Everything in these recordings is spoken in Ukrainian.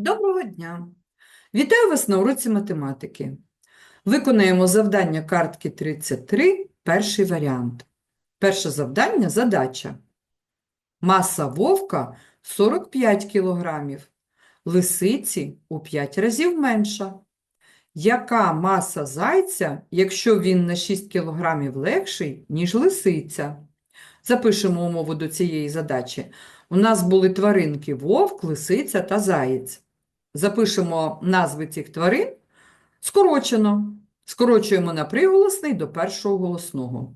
Доброго дня! Вітаю вас на уроці математики. Виконаємо завдання картки 33, перший варіант. Перше завдання – задача. Маса вовка 45 кг, лисиці у 5 разів менша. Яка маса зайця, якщо він на 6 кг легший, ніж лисиця? Запишемо умову до цієї задачі. У нас були тваринки вовк, лисиця та заєць. Запишемо назви цих тварин скорочено. Скорочуємо на приголосний до першого голосного.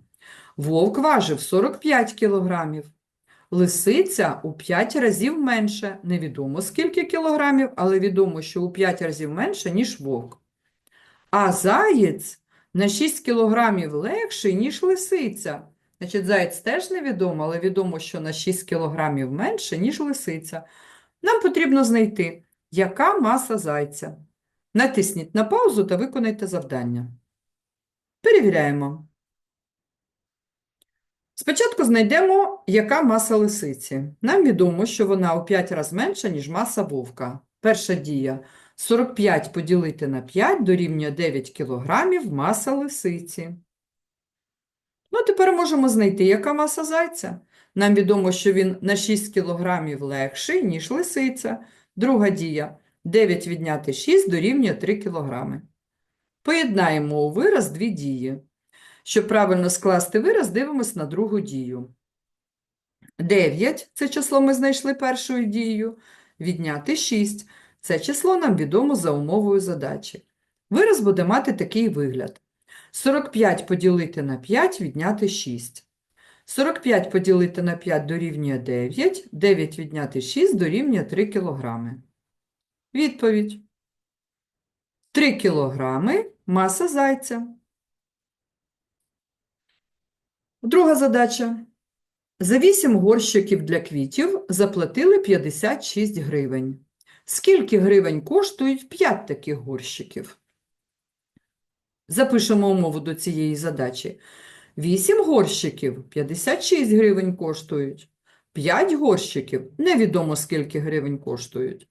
Вовк важив 45 кілограмів. Лисиця у 5 разів менше. Невідомо скільки кілограмів, але відомо, що у 5 разів менше, ніж вовк. А заєць на 6 кілограмів легший, ніж лисиця. Значить, заєць теж невідомо, але відомо, що на 6 кілограмів менше, ніж лисиця. Нам потрібно знайти, яка маса зайця. Натисніть на паузу та виконайте завдання. Перевіряємо. Спочатку знайдемо, яка маса лисиці. Нам відомо, що вона у 5 разів менша, ніж маса вовка. Перша дія. 45 поділити на 5 дорівнює 9 кілограмів маса лисиці. Ну, тепер можемо знайти, яка маса зайця. Нам відомо, що він на 6 кілограмів легший, ніж лисиця. Друга дія. 9 відняти 6 дорівнює 3 кілограми. Поєднаємо у вираз дві дії. Щоб правильно скласти вираз, дивимось на другу дію. 9 – це число ми знайшли першою дією. Відняти 6 – це число нам відомо за умовою задачі. Вираз буде мати такий вигляд. 45 поділити на 5 відняти 6. 45 поділити на 5 дорівнює 9, 9 відняти 6 дорівнює 3 кілограми. Відповідь. 3 кілограми маса зайця. Друга задача. За 8 горщиків для квітів заплатили 56 гривень. Скільки гривень коштують 5 таких горщиків? Запишемо умову до цієї задачі. 8 горщиків 56 гривень коштують. 5 горщиків невідомо скільки гривень коштують.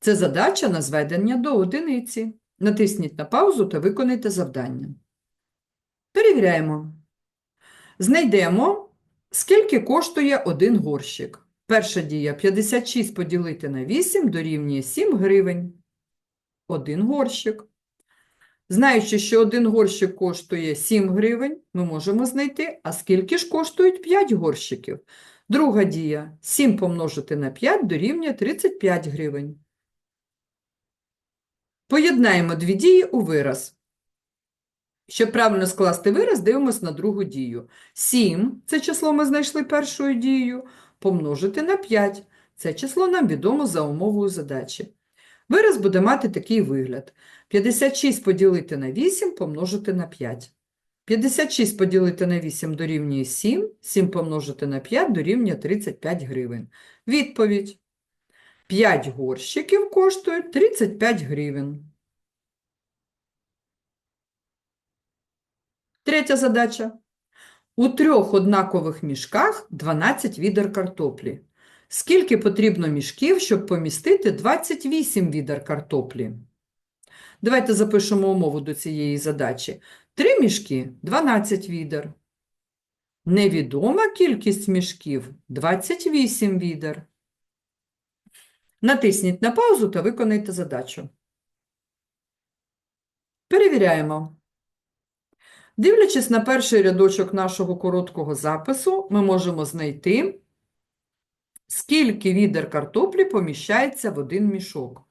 Це задача на зведення до одиниці. Натисніть на паузу та виконайте завдання. Перевіряємо. Знайдемо, скільки коштує один горщик. Перша дія 56 поділити на 8 дорівнює 7 гривень. Один горщик. Знаючи, що один горщик коштує 7 гривень, ми можемо знайти, а скільки ж коштують 5 горщиків. Друга дія 7 помножити на 5 дорівнює 35 гривень. Поєднаємо дві дії у вираз. Щоб правильно скласти вираз, дивимося на другу дію. 7 – це число ми знайшли першою дією, помножити на 5 – це число нам відомо за умовою задачі. Вираз буде мати такий вигляд. 56 поділити на 8 помножити на 5. 56 поділити на 8 дорівнює 7, 7 помножити на 5 дорівнює 35 гривень. Відповідь. 5 горщиків коштують 35 гривень. Третя задача. У трьох однакових мішках 12 відер картоплі. Скільки потрібно мішків, щоб помістити 28 відер картоплі? Давайте запишемо умову до цієї задачі. Три мішки – 12 відер. Невідома кількість мішків – 28 відер. Натисніть на паузу та виконайте задачу. Перевіряємо. Дивлячись на перший рядочок нашого короткого запису, ми можемо знайти, скільки відер картоплі поміщається в один мішок.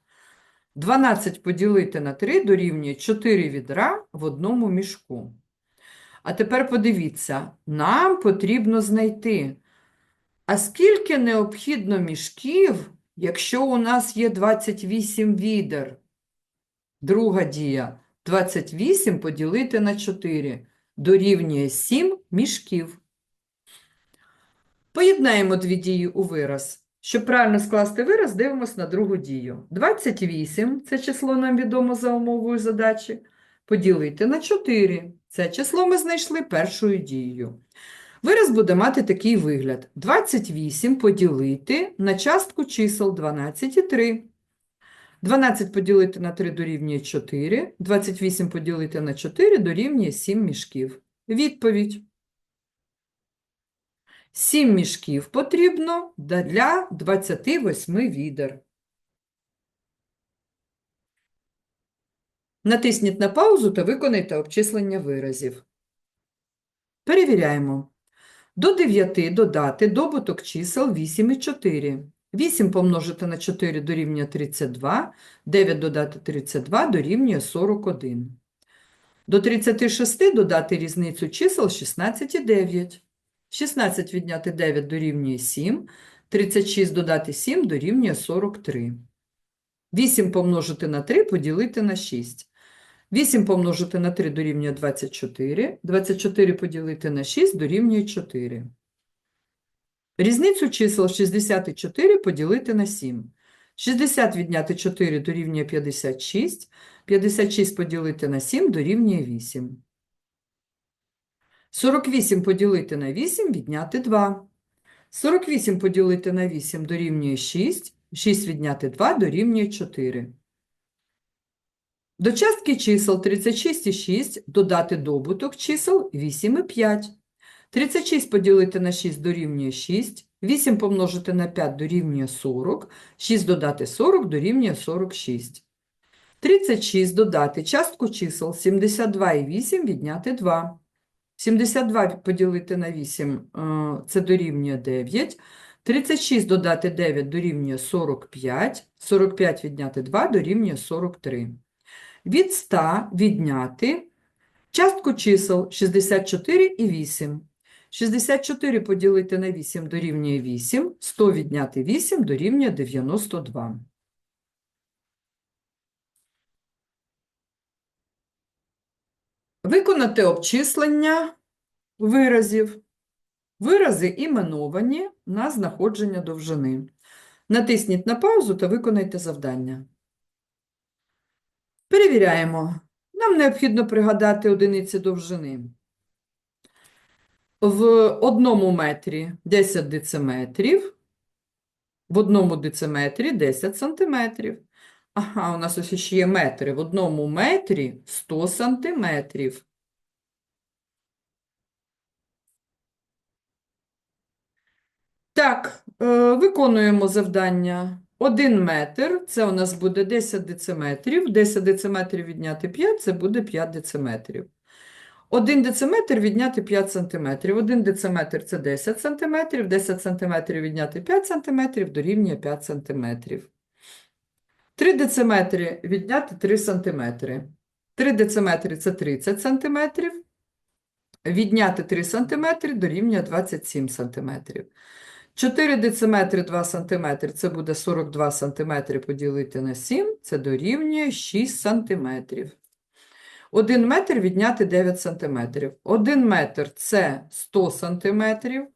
12 поділити на 3 дорівнює 4 відра в одному мішку. А тепер подивіться, нам потрібно знайти, а скільки необхідно мішків, якщо у нас є 28 відер? Друга дія. 28 поділити на 4 дорівнює 7 мішків. Поєднаємо дві дії у вираз. Щоб правильно скласти вираз, дивимося на другу дію. 28 – це число нам відомо за умовою задачі. Поділити на 4 – це число ми знайшли першою дією. Вираз буде мати такий вигляд. 28 поділити на частку чисел 12 і 3. 12 поділити на 3 дорівнює 4, 28 поділити на 4 дорівнює 7 мішків. Відповідь. 7 мішків потрібно для 28 відер. Натисніть на паузу та виконайте обчислення виразів. Перевіряємо. До 9 додати добуток чисел 8 і 4. 8 помножити на 4 дорівнює 32, 9 додати 32 дорівнює 41. До 36 додати різницю чисел 16 і 9. 16 відняти 9 дорівнює 7, 36 додати 7 дорівнює 43. 8 помножити на 3 поділити на 6. 8 помножити на 3 дорівнює 24, 24 поділити на 6 дорівнює 4. Різницю чисел 64 поділити на 7. 60 відняти 4 дорівнює 56, 56 поділити на 7 дорівнює 8. 48 поділити на 8 відняти 2. 48 поділити на 8 дорівнює 6, 6 відняти 2 дорівнює 4. До частки чисел 36 і 6 додати добуток чисел 8 і 5. 36 поділити на 6 дорівнює 6, 8 помножити на 5 дорівнює 40, 6 додати 40 дорівнює 46. 36 додати частку чисел 72 і 8 відняти 2. 72 поділити на 8 е, це дорівнює 9. 36 додати 9 дорівнює 45. 45 відняти 2 дорівнює 43. Від 100 відняти частку чисел 64 і 8. 64 поділити на 8 дорівнює 8, 100 відняти 8 дорівнює 92. Виконати обчислення виразів. Вирази іменовані на знаходження довжини. Натисніть на паузу та виконайте завдання. Перевіряємо. Нам необхідно пригадати одиниці довжини. В одному метрі 10 дециметрів, в одному дециметрі 10 сантиметрів. Ага, у нас ось ще є метри. В одному метрі 100 сантиметрів. Так, е, виконуємо завдання. Один метр, це у нас буде 10 дециметрів. 10 дециметрів відняти 5, це буде 5 дециметрів. 1 дециметр відняти 5 сантиметрів. 1 дециметр – це 10 сантиметрів. 10 сантиметрів відняти 5 сантиметрів дорівнює 5 сантиметрів. 3 дециметри відняти 3 сантиметри. 3 дециметри – це 30 сантиметрів. Відняти 3 сантиметри дорівнює 27 сантиметрів. 4 дециметри 2 сантиметри – це буде 42 сантиметри поділити на 7, це дорівнює 6 сантиметрів. 1 метр відняти 9 сантиметрів. 1 метр – це 100 сантиметрів.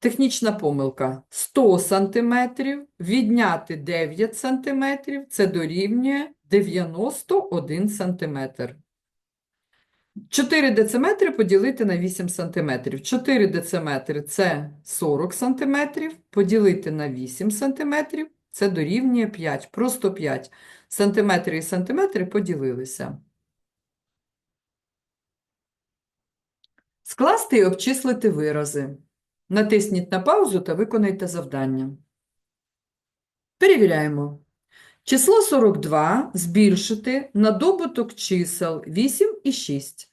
Технічна помилка. 100 сантиметрів відняти 9 сантиметрів – це дорівнює 91 сантиметр. 4 дециметри поділити на 8 сантиметрів. 4 дециметри – це 40 сантиметрів, поділити на 8 сантиметрів – це дорівнює 5. Просто 5. Сантиметри і сантиметри поділилися. Скласти і обчислити вирази. Натисніть на паузу та виконайте завдання. Перевіряємо. Число 42 збільшити на добуток чисел 8 і 6.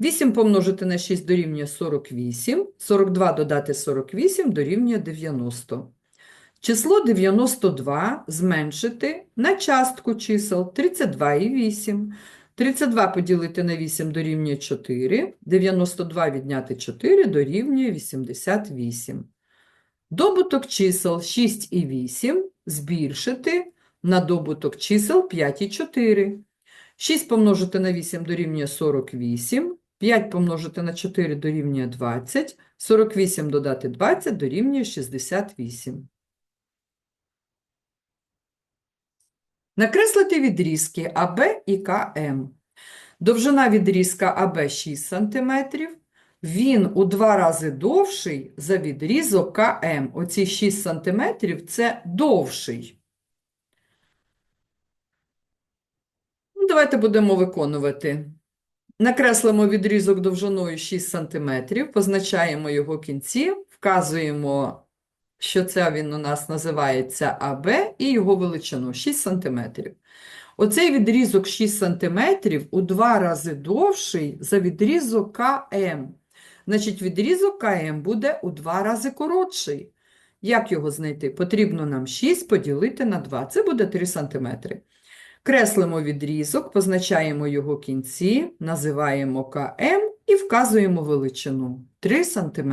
8 помножити на 6 дорівнює 48, 42 додати 48 дорівнює 90. Число 92 зменшити на частку чисел 32 і 8. 32 поділити на 8 дорівнює 4, 92 відняти 4 дорівнює 88. Добуток чисел 6 і 8 збільшити на добуток чисел 5 і 4. 6 помножити на 8 дорівнює 48, 5 помножити на 4 дорівнює 20, 48 додати 20 дорівнює 68. Накреслити відрізки АБ і КМ. Довжина відрізка АБ 6 см. Він у два рази довший за відрізок КМ. Оці 6 см це довший. Ну, давайте будемо виконувати. Накреслимо відрізок довжиною 6 см, позначаємо його кінці, вказуємо що це він у нас називається АБ і його величину 6 см. Оцей відрізок 6 см у два рази довший за відрізок КМ. Значить, відрізок КМ буде у два рази коротший. Як його знайти? Потрібно нам 6 поділити на 2. Це буде 3 см. Креслимо відрізок, позначаємо його кінці, називаємо КМ і вказуємо величину 3 см.